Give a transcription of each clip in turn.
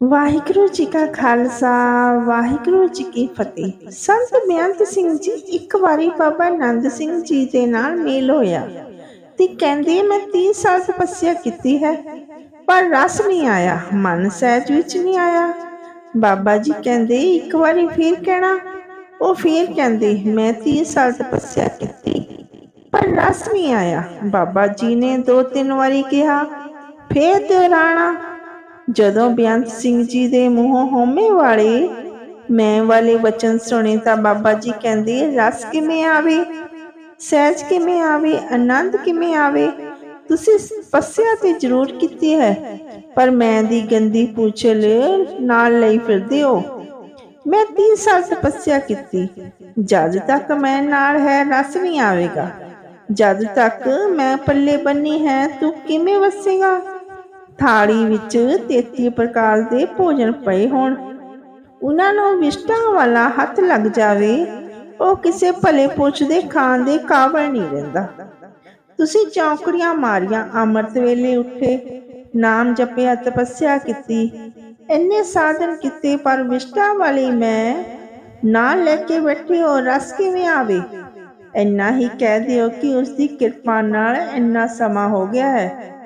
ਵਾਹਿਗੁਰੂ ਜੀ ਕਾ ਖਾਲਸਾ, ਵਾਹਿਗੁਰੂ ਜੀ ਕੀ ਫਤਿਹ। ਸੰਤ ਬੇਅੰਤ ਸਿੰਘ ਜੀ ਇੱਕ ਵਾਰੀ ਬਾਬਾ ਆਨੰਦ ਸਿੰਘ ਜੀ ਦੇ ਨਾਲ ਮੇਲ ਹੋਇਆ ਤੇ ਕਹਿੰਦੇ, ਮੈਂ 30 ਸਾਲ ਤਪੱਸਿਆ ਕੀਤੀ ਹੈ, ਪਰ ਰਸ ਨਹੀਂ ਆਇਆ, ਮਨ ਸਹਿਜ ਵਿੱਚ ਨਹੀਂ ਆਇਆ। ਬਾਬਾ ਜੀ ਕਹਿੰਦੇ, ਇੱਕ ਵਾਰੀ ਫੇਰ ਕਹਿਣਾ। ਉਹ ਫੇਰ ਕਹਿੰਦੇ, ਮੈਂ 30 ਸਾਲ ਤਪੱਸਿਆ ਕੀਤੀ, ਪਰ ਰਸ ਨਹੀਂ ਆਇਆ। ਬਾਬਾ ਜੀ ਨੇ ਦੋ ਤਿੰਨ ਵਾਰੀ ਕਿਹਾ, ਫੇਰ ਦੁਹਰਾਣਾ ਜਦੋਂ ਬੇਅੰਤ ਸਿੰਘ ਜੀ ਦੇ ਮੂੰਹੋਂ ਹੋਮੇ ਵਾਲੇ ਮੈਂ ਵਾਲੇ ਵਚਨ ਸੁਣੇ ਤਾਂ ਬਾਬਾ ਜੀ ਕਹਿੰਦੇ, ਰਸ ਕਿਵੇਂ ਆਵੇ? ਸਹਿਜ ਕਿਵੇਂ ਆਵੇ? ਆਨੰਦ ਕਿਵੇਂ ਆਵੇ? ਤੁਸੀਂ ਤਪੱਸਿਆ ਤੇ ਜ਼ਰੂਰ ਕੀਤੀ ਹੈ, ਪਰ ਮੈਂ ਦੀ ਗੰਦੀ ਪੂਛਲ ਨਾਲ ਲਈ ਫਿਰਦੇ ਹੋ। ਮੈਂ 30 ਸਾਲ ਤਪੱਸਿਆ ਕੀਤੀ। ਜਦ ਤੱਕ ਮੈਂ ਨਾਲ ਹੈ, ਰਸ ਨਹੀਂ ਆਵੇਗਾ। ਜਦ ਤੱਕ ਮੈਂ ਪੱਲੇ ਬੰਨੀ ਹੈ, ਤੂੰ ਕਿਵੇਂ ਵਸੇਗਾ ਥਾਲੀ ਵਿੱਚ 33 ਪ੍ਰਕਾਰ ਦੇ ਭੋਜਨ ਪਏ ਹੋਣ। ਉਹਨਾਂ ਨੂੰ ਵਿਸ਼ਟਾਂ ਵਾਲਾ ਹੱਥ ਲੱਗ ਜਾਵੇ, ਉਹ ਕਿਸੇ ਭਲੇ ਪੁਰਸ਼ ਦੇ ਖਾਣ ਦੇ ਕਾਬਲ ਨਹੀਂ ਰਹਿੰਦਾ। ਤੁਸੀਂ ਚੌਂਕੜੀਆਂ ਮਾਰੀਆਂ, ਅੰਮ੍ਰਿਤ ਵੇਲੇ ਉੱਠੇ, ਨਾਮ ਜਪਿਆ, ਤਪੱਸਿਆ ਕੀਤੀ, ਇੰਨੇ ਸਾਧਨ ਕੀਤੇ, ਪਰ ਵਿਸ਼ਟਾਂ ਵਾਲੀ ਮੈਂ ਨਾਲ ਲੈ ਕੇ ਬੈਠੇ ਹੋ ਰਸ ਕਿਵੇਂ ਆਵੇ? ਇੰਨਾ ਹੀ ਕਹਿ ਦਿਓ ਕਿ ਉਸ ਦੀ ਕਿਰਪਾ ਨਾਲ ਇੰਨਾ ਸਮਾਂ ਹੋ ਗਿਆ ਹੈ।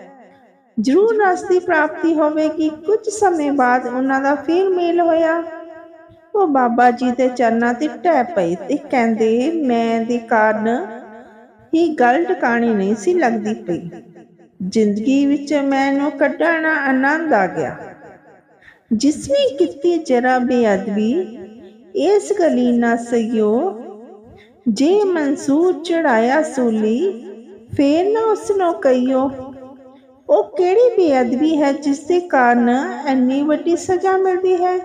ਜ਼ਰੂਰ ਰਸ ਦੀ ਪ੍ਰਾਪਤੀ ਹੋਵੇਗੀ ਕੁਝ ਸਮੇਂ ਬਾਅਦ ਉਹਨਾਂ ਦਾ ਫਿਰ ਮੇਲ ਹੋਇਆ। ਉਹ ਬਾਬਾ ਜੀ ਦੇ ਚਰਨਾਂ ਤੇ ਟਹਿ ਪਈ ਤੇ ਕਹਿੰਦੇ, ਮੈਂ ਦੇ ਕਾਰਨ ਹੀ ਗੱਲ ਟਿਕਾਣੀ ਨਹੀਂ ਸੀ ਲੱਗਦੀ ਪਈ। ਜ਼ਿੰਦਗੀ ਵਿੱਚ ਮੈਨੂੰ ਕੱਢਣਾ ਆਨੰਦ ਆ ਗਿਆ। ਜਿਸ ਨੇ ਕੀਤੀ ਜਰਾ ਬੇਅਦਬੀ, ਇਸ ਗਲੀ ਨਾ ਸਈਓ ਜੇ ਮਨਸੂਰ ਚੜਾਇਆ ਸੂਲੀ, ਫੇਰ ਨਾ ਉਸ ਨੂੰ ਕਈਓ ਉਹ ਕਿਹੜੀ ਬੇਅਦਬੀ ਹੈ ਜਿਸ ਦੇ ਕਾਰਨ ਇੰਨੀ ਵੱਡੀ ਸਜ਼ਾ ਮਿਲਦੀ ਹੈ?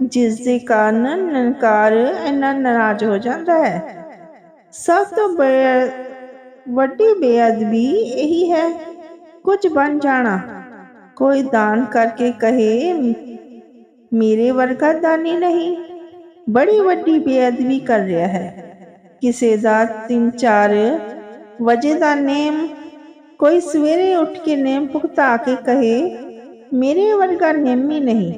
ਜਿਸ ਦੇ ਕਾਰਨ ਨਨਕਾਰ ਇੰਨਾ ਨਾਰਾਜ਼ ਹੋ ਜਾਂਦਾ ਹੈ। ਸਭ ਤੋਂ ਵੱਡੀ ਬੇਅਦਬੀ ਇਹੀ ਹੈ, ਕੁਝ ਬਣ ਜਾਣਾ। ਕੋਈ ਦਾਨ ਕਰਕੇ ਕਹੇ, ਮੇਰੇ ਵਰਗਾ ਦਾਨੀ ਨਹੀਂ। ਬੜੀ ਵੱਡੀ ਬੇਅਦਬੀ ਕਰ ਰਿਹਾ ਹੈ। ਕਿਸੇ ਦਾ ਤਿੰਨ ਚਾਰ ਵਜੇ ਦਾ ਨੇਮ ਕੋਈ ਸਵੇਰੇ ਉੱਠ ਕੇ ਨੇਮ ਭੁਗਤਾ ਕੇ ਕਹੇ, ਮੇਰੇ ਵਰਗਾ ਨੇਮੀ ਨਹੀਂ।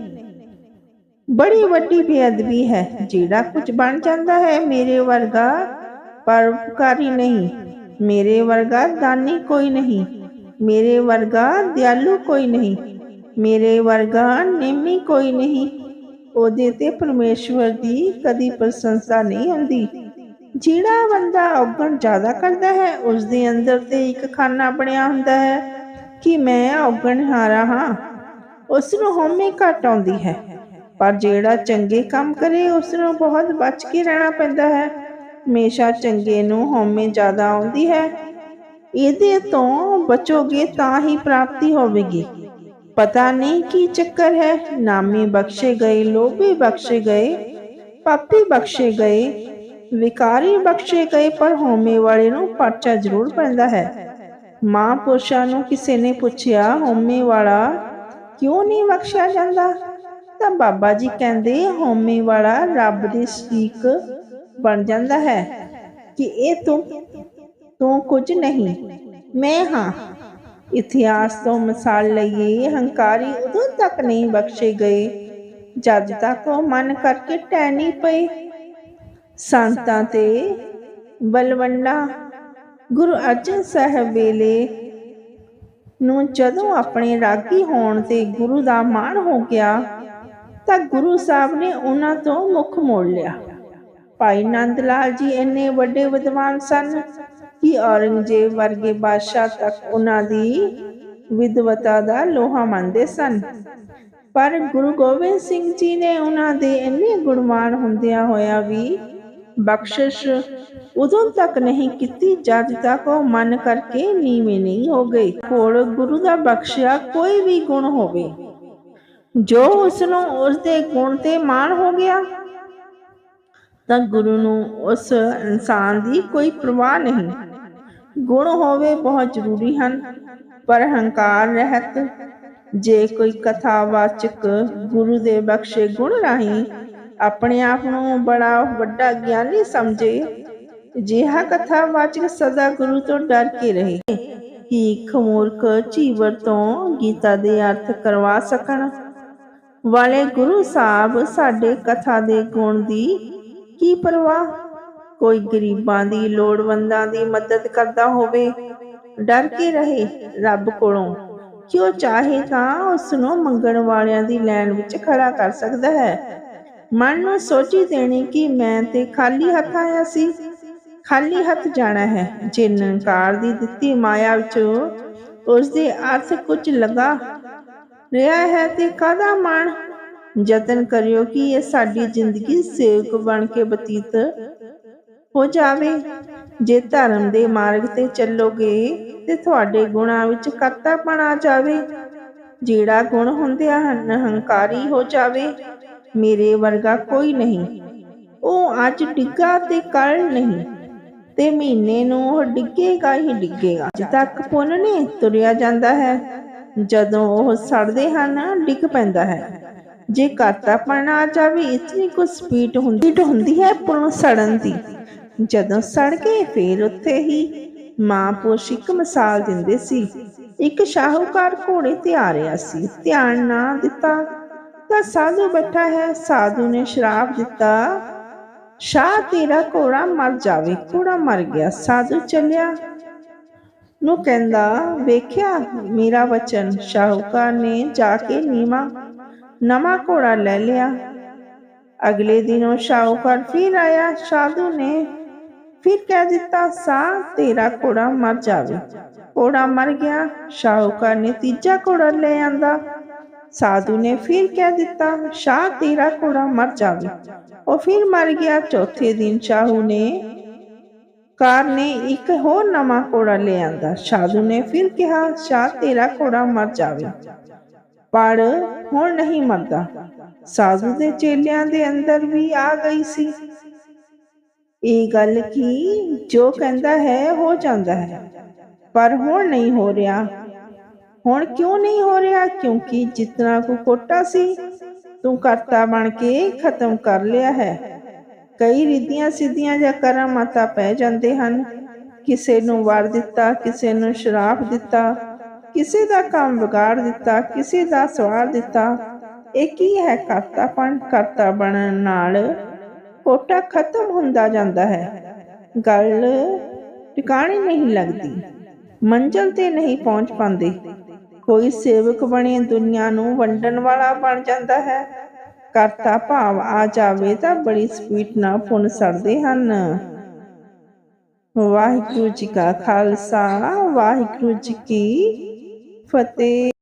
ਬੜੀ ਵੱਡੀ ਬੇਅਦਬੀ ਹੈ, ਜਿਹੜਾ ਕੁਝ ਬਣ ਜਾਂਦਾ ਹੈ ਮੇਰੇ ਵਰਗਾ, ਪਰਉਪਕਾਰੀ ਨਹੀਂ। ਮੇਰੇ ਵਰਗਾ ਦਾਨੀ ਕੋਈ ਨਹੀਂ। ਮੇਰੇ ਵਰਗਾ ਦਿਆਲੂ ਕੋਈ ਨਹੀਂ। ਮੇਰੇ ਵਰਗਾ ਨੇਮੀ ਕੋਈ ਨਹੀਂ। ਉਹਦੇ ਤੇ ਪਰਮੇਸ਼ਵਰ ਦੀ ਕਦੀ ਪ੍ਰਸ਼ੰਸਾ ਨਹੀਂ ਹੁੰਦੀ ਜਿਹੜਾ ਬੰਦਾ ਔਗਣ ਜ਼ਿਆਦਾ ਕਰਦਾ ਹੈ ਉਸ ਦੇ ਅੰਦਰ ਤੇ ਇੱਕ ਖਾਨਾ ਬਣਿਆ ਹੁੰਦਾ ਹੈ ਕਿ ਮੈਂ ਔਗਣ ਹਾਰਾ ਹਾਂ। ਉਸ ਨੂੰ ਹਉਮੈ ਘਟ ਆਉਂਦੀ ਹੈ, ਪਰ ਜਿਹੜਾ ਚੰਗੇ ਕੰਮ ਕਰੇ ਉਸ ਨੂੰ ਬਹੁਤ ਬਚ ਕੇ ਰਹਿਣਾ ਪੈਂਦਾ ਹੈ। ਹਮੇਸ਼ਾ ਚੰਗੇ ਨੂੰ ਹਉਮੈ ਜ਼ਿਆਦਾ ਆਉਂਦੀ ਹੈ। ਇਹਦੇ ਤੋਂ ਬਚੋਗੇ ਤਾਂ ਹੀ ਪ੍ਰਾਪਤੀ ਹੋਵੇਗੀ। ਪਤਾ ਨਹੀਂ ਕੀ ਚੱਕਰ ਹੈ, ਨਾਮੀ ਬਖਸ਼ੇ ਗਏ, ਲੋਭੀ ਬਖਸ਼ੇ ਗਏ, ਪਾਪੀ ਬਖਸ਼ੇ ਗਏ ਵਿਕਾਰੀ ਬਖਸ਼ੇ ਗਏ, ਪਰ ਹਉਮੈ ਵਾਲੇ ਨੂੰ ਪਰਚਾ ਜ਼ਰੂਰ ਪੈਂਦਾ ਹੈ। ਮਾਂ ਪੁਰਸ਼ਾਂ ਨੂੰ ਕਿਸੇ ਨੇ ਪੁੱਛਿਆ, ਹਉਮੈ ਵਾਲਾ ਕਿਉਂ ਨਹੀਂ ਬਖਸ਼ਿਆ ਜਾਂਦਾ? ਤਾਂ ਬਾਬਾ ਜੀ ਕਹਿੰਦੇ, ਹਉਮੈ ਵਾਲਾ ਰੱਬ ਦੇ ਸ਼ਰੀਕ ਬਣ ਜਾਂਦਾ ਹੈ ਕਿ ਇਹ ਤੂੰ ਤੂੰ ਕੁਝ ਨਹੀਂ, ਮੈਂ ਹਾਂ। ਇਤਿਹਾਸ ਤੋਂ ਮਿਸਾਲ ਲਈਏ, ਹੰਕਾਰੀ ਉਦੋਂ ਤੱਕ ਨਹੀਂ ਬਖਸ਼ੇ ਗਏ, ਜਦ ਤੱਕ ਉਹ ਮਨ ਕਰਕੇ ਟਹਿ ਨਹੀਂ ਪਏ। ਸੰਤਾਂ ਤੇ ਬਲਵੰਡਾ, ਗੁਰੂ ਅਰਜਨ ਸਾਹਿਬ ਵੇਲੇ ਨੂੰ ਜਦੋਂ ਆਪਣੇ ਰਾਗੀ ਹੋਣ ਤੇ ਗੁਰੂ ਦਾ ਮਾਣ ਹੋ ਗਿਆ, ਤਾਂ ਗੁਰੂ ਸਾਹਿਬ ਨੇ ਉਹਨਾਂ ਤੋਂ ਮੁਖ ਮੋੜ ਲਿਆ। ਭਾਈ ਨੰਦ ਲਾਲ ਜੀ ਇੰਨੇ ਵੱਡੇ ਵਿਦਵਾਨ ਸਨ ਕਿ ਔਰੰਗਜ਼ੇਬ ਵਰਗੇ ਬਾਦਸ਼ਾਹ ਤੱਕ ਉਹਨਾਂ ਦੀ ਵਿਦਵਤਾ ਦਾ ਲੋਹਾ ਮੰਨਦੇ ਸਨ। ਪਰ ਗੁਰੂ ਗੋਬਿੰਦ ਸਿੰਘ ਜੀ ਨੇ ਉਹਨਾਂ ਦੇ ਇੰਨੇ ਗੁਣਵਾਨ ਹੁੰਦਿਆਂ ਹੋਇਆ ਵੀ ਬਖਸ਼ਿਸ਼ ਉਦੋਂ ਤੱਕ ਨਹੀਂ ਕੀਤੀ ਜਦ ਤੱਕ ਉਹ ਮਨ ਕਰਕੇ ਨੀਵੇਂ ਨਹੀਂ ਹੋ ਗਏ ਕੋਲ ਗੁਰੂ ਦਾ ਬਖਸ਼ਿਆ ਕੋਈ ਵੀ ਗੁਣ ਹੋਵੇ। ਜੋ ਉਸ ਨੂੰ ਉਸ ਦੇ ਗੁਣ ਤੇ ਮਾਣ ਹੋ ਗਿਆ, ਤਾਂ ਗੁਰੂ ਨੂੰ ਉਸ ਇਨਸਾਨ ਦੀ ਕੋਈ ਪਰਵਾਹ ਨਹੀਂ। ਗੁਣ ਹੋਵੇ ਬਹੁਤ ਜ਼ਰੂਰੀ ਹਨ, ਪਰ ਹੰਕਾਰ ਰਹਿਤ। ਜੇ ਕੋਈ ਕਥਾ ਵਾਚਕ ਗੁਰੂ ਦੇ ਬਖਸ਼ੇ ਗੁਣ ਰਾਹੀਂ ਆਪਣੇ ਆਪ ਨੂੰ ਬੜਾ ਵੱਡਾ ਗਿਆਨੀ ਸਮਝੇ ਜਿਹਾ ਕਥਾਵਾਚਕ ਸਦਾ ਗੁਰੂ ਤੋਂ ਡਰ ਕੇ ਰਹੇ। ਕਿ ਖਮੂਰਖ ਚੀਵਰ ਤੋਂ ਗੀਤਾ ਦੇ ਅਰਥ ਕਰਵਾ ਸਕਣ? ਵਾਲੇ ਗੁਰੂ ਸਾਹਿਬ ਸਾਡੇ ਕਥਾ ਦੇ ਗੁਣ ਦੀ ਕੀ ਪਰਵਾਹ? ਕੋਈ ਗਰੀਬਾਂ ਦੀ ਲੋੜਵੰਦਾਂ ਦੀ ਮਦਦ ਕਰਦਾ ਹੋਵੇ, ਡਰ ਕੇ ਰਹੇ ਰੱਬ ਕੋਲੋਂ। ਕਿਉਂ ਚਾਹੇ ਤਾਂ ਉਸ ਨੂੰ ਮੰਗਣ ਵਾਲਿਆਂ ਦੀ ਲਾਈਨ ਵਿੱਚ ਖੜਾ ਕਰ ਸਕਦਾ ਹੈ। ਮਨ ਨੂੰ ਸੋਚੀ ਦੇਣੀ ਕਿ ਮੈਂ ਤੇ ਖਾਲੀ ਹੱਥ ਆਇਆ ਸੀ। ਖਾਲੀ ਹੱਥ ਜਾਣਾ ਹੈ। ਜੇ ਦੀ ਦਿੱਤੀ ਮਾਇਆ ਵਿੱਚ ਉਸ ਦੇ ਅਰਥ ਕੁਝ ਲਗਾ ਰਿਹਾ ਹੈ ਤੇ ਕਾਦਾ ਮਾਣ? ਯਤਨ ਕਰਿਓ ਕਿ ਇਹ ਸਾਡੀ ਜ਼ਿੰਦਗੀ ਸੇਵਕ ਬਣ ਕੇ ਬਤੀਤ ਹੋ ਜਾਵੇ। ਜੇ ਧਰਮ ਦੇ ਮਾਰਗ ਤੇ ਚੱਲੋਗੇ ਤੇ ਤੁਹਾਡੇ ਗੁਣਾਂ ਵਿੱਚ ਕਰਤਾਪਣ ਆ ਜਾਵੇ। ਜਿਹੜਾ ਗੁਣ ਹੁੰਦਿਆਂ ਹਨ ਹੰਕਾਰੀ ਹੋ ਜਾਵੇ। ਮੇਰੇ ਵਰਗਾ ਕੋਈ ਨਹੀਂ। ਉਹ ਅੱਜ ਡਿੱਗਾ ਤੇ ਕੱਲ ਨਹੀਂ, ਤੇ ਮਹੀਨੇ ਨੂੰ ਉਹ ਡਿੱਗੇਗਾ ਹੀ ਡਿੱਗੇਗਾ। ਅੱਜ ਤੱਕ ਪੁੰਨ ਤੁਰਿਆ ਜਾਂਦਾ ਹੈ। ਜਦੋਂ ਉਹ ਸੜਦੇ ਹਨ, ਡਿੱਗ ਪੈਂਦਾ ਹੈ। ਜੇ ਕਰਤਾਪਣ ਆ ਜਾਵੇ, ਇਤਨੀ ਕੁ ਸਪੀਡ ਹੁੰਦੀ ਹੁੰਦੀ ਹੈ ਪੁੰਨ ਸੜਨ ਦੀ। ਜਦੋਂ ਸੜ ਗਏ, ਫੇਰ ਉੱਥੇ ਹੀ ਮਾਂ ਪੁੱਛ ਇੱਕ ਮਿਸਾਲ ਦਿੰਦੇ ਸੀ। ਇੱਕ ਸ਼ਾਹੂਕਾਰ ਘੋੜੇ ਤੇ ਆ ਰਿਹਾ ਸੀ। ਧਿਆਨ ਨਾ ਦਿੱਤਾ ਤਾਂ ਸਾਧੂ ਬੈਠਾ ਹੈ, ਸਾਧੂ ਨੇ ਸ਼ਰਾਪ ਦਿੱਤਾ। ਸ਼ਾਹ ਤੇਰਾ ਘੋੜਾ ਮਰ ਜਾਵੇ, ਘੋੜਾ ਮਰ ਗਿਆ, ਸਾਧੂ ਚੱਲਿਆ। ਨੂੰ ਕਹਿੰਦਾ, ਵੇਖਿਆ ਮੇਰਾ ਵਚਨ, ਸ਼ਾਹੂਕਾਰ ਨੇ ਜਾ ਕੇ ਨੀਮਾ ਨਵਾਂ ਘੋੜਾ ਲੈ ਲਿਆ। ਅਗਲੇ ਦਿਨ ਉਹ ਸ਼ਾਹੂਕਾਰ ਫਿਰ ਆਇਆ, ਸਾਧੂ ਨੇ ਫਿਰ ਕਹਿ ਦਿੱਤਾ ਸਾ ਤੇਰਾ ਘੋੜਾ ਮਰ ਜਾਵੇ। ਘੋੜਾ ਮਰ ਗਿਆ, ਸ਼ਾਹੂਕਾਰ ਨੇ ਤੀਜਾ ਘੋੜਾ ਲੈ ਆਂਦਾ। ਸਾਧੂ ਨੇ ਫਿਰ ਕਹਿ ਦਿੱਤਾ ਸ਼ਾਹ ਤੇਰਾ ਘੋੜਾ ਮਰ ਜਾਵੇ ਉਹ ਫਿਰ ਮਰ ਗਿਆ ਚੌਥੇ ਦਿਨ ਸ਼ਾਹੂ ਨੇ ਕਾਰ ਨੇ ਇੱਕ ਹੋਰ ਨਵਾਂ ਘੋੜਾ ਲੈ ਆਂਦਾ ਸਾਧੂ ਨੇ ਫਿਰ ਕਿਹਾ ਸ਼ਾਹ ਤੇਰਾ ਘੋੜਾ ਮਰ ਜਾਵੇ ਪਰ ਹੁਣ ਨਹੀਂ ਮਰਦਾ ਸਾਧੂ ਦੇ ਚੇਲਿਆਂ ਦੇ ਅੰਦਰ ਵੀ ਆ ਗਈ ਸੀ ਇਹ ਗੱਲ ਕੀ ਜੋ ਕਹਿੰਦਾ ਹੈ ਹੋ ਜਾਂਦਾ ਹੈ ਪਰ ਹੁਣ ਨਹੀਂ ਹੋ ਰਿਹਾ ਹੁਣ ਕਿਉਂ ਨਹੀਂ ਹੋ ਰਿਹਾ? ਕਿਉਂਕਿ ਜਿਤਨਾ ਕੋ ਕੋਟਾ ਸੀ, ਤੂੰ ਕਰਤਾ ਬਣ ਕੇ ਖਤਮ ਕਰ ਲਿਆ ਹੈ। ਕਈ ਰਿੱਧੀਆਂ ਸਿੱਧੀਆਂ ਜਾਂ ਕਰਮ ਪੈ ਜਾਂਦੇ ਹਨ। ਕਿਸੇ ਨੂੰ ਵਰ ਦਿੱਤਾ, ਕਿਸੇ ਨੂੰ ਸ਼ਰਾਪ ਦਿੱਤਾ, ਕਿਸੇ ਦਾ ਕੰਮ ਵਿਗਾੜ ਦਿੱਤਾ, ਕਿਸੇ ਦਾ ਸਵਾਰ ਦਿੱਤਾ। ਇਹ ਕੀ ਹੈ ਕਰਤਾਪਣ? ਕਰਤਾ ਬਣਨ ਨਾਲ ਕੋਟਾ ਖਤਮ ਹੁੰਦਾ ਜਾਂਦਾ ਹੈ। ਗੱਲ ਟਿਕਾਣੀ ਨਹੀਂ ਲੱਗਦੀ। ਮੰਜ਼ਲ ਤੇ ਨਹੀਂ ਪਹੁੰਚ ਪਾਉਂਦੇ। ਕੋਈ ਸੇਵਕ ਬਣੇ ਦੁਨੀਆ ਨੂੰ ਵੰਡਣ ਵਾਲਾ ਬਣ ਜਾਂਦਾ ਹੈ। ਕਰਤਾ ਭਾਵ ਆ ਜਾਵੇ ਤਾਂ ਬੜੀ ਸਪੀਡ ਨਾਲ ਪੁੰਨ ਸੜਦੇ ਹਨ। ਵਾਹਿਗੁਰੂ ਜੀ ਕਾ ਖਾਲਸਾ, ਵਾਹਿਗੁਰੂ ਜੀ ਕੀ ਫਤਿਹ।